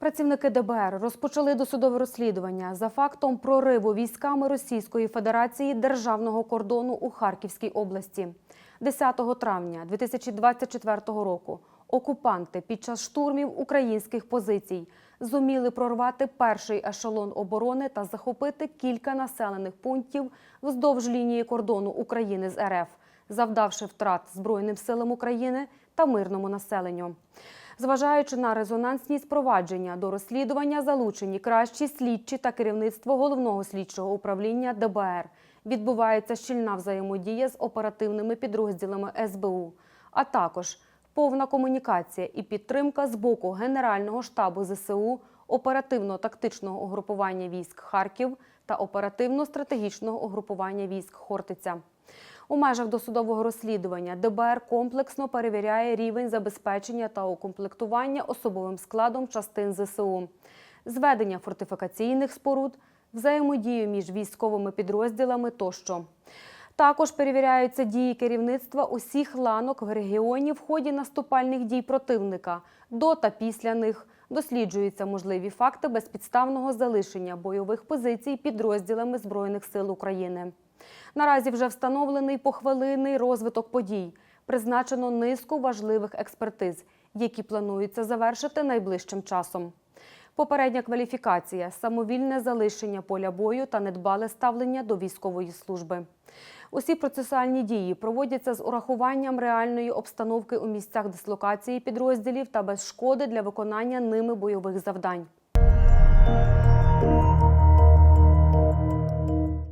Працівники ДБР розпочали досудове розслідування за фактом прориву військами Російської Федерації державного кордону у Харківській області. 10 травня 2024 року окупанти під час штурмів українських позицій зуміли прорвати перший ешелон оборони та захопити кілька населених пунктів вздовж лінії кордону України з РФ, завдавши втрат Збройним силам України та мирному населенню. Зважаючи на резонансність провадження до розслідування, залучені кращі слідчі та керівництво головного слідчого управління ДБР. Відбувається щільна взаємодія з оперативними підрозділами СБУ, а також повна комунікація і підтримка з боку Генерального штабу ЗСУ, оперативно-тактичного угрупування військ Харків та оперативно-стратегічного угрупування військ Хортиця. У межах досудового розслідування ДБР комплексно перевіряє рівень забезпечення та укомплектування особовим складом частин ЗСУ, зведення фортифікаційних споруд, взаємодію між військовими підрозділами тощо. Також перевіряються дії керівництва усіх ланок в регіоні в ході наступальних дій противника до та після них. Досліджуються можливі факти безпідставного залишення бойових позицій підрозділами Збройних сил України. Наразі вже встановлений похвилинний розвиток подій. Призначено низку важливих експертиз, які планується завершити найближчим часом. Попередня кваліфікація, самовільне залишення поля бою та недбале ставлення до військової служби. Усі процесуальні дії проводяться з урахуванням реальної обстановки у місцях дислокації підрозділів та без шкоди для виконання ними бойових завдань.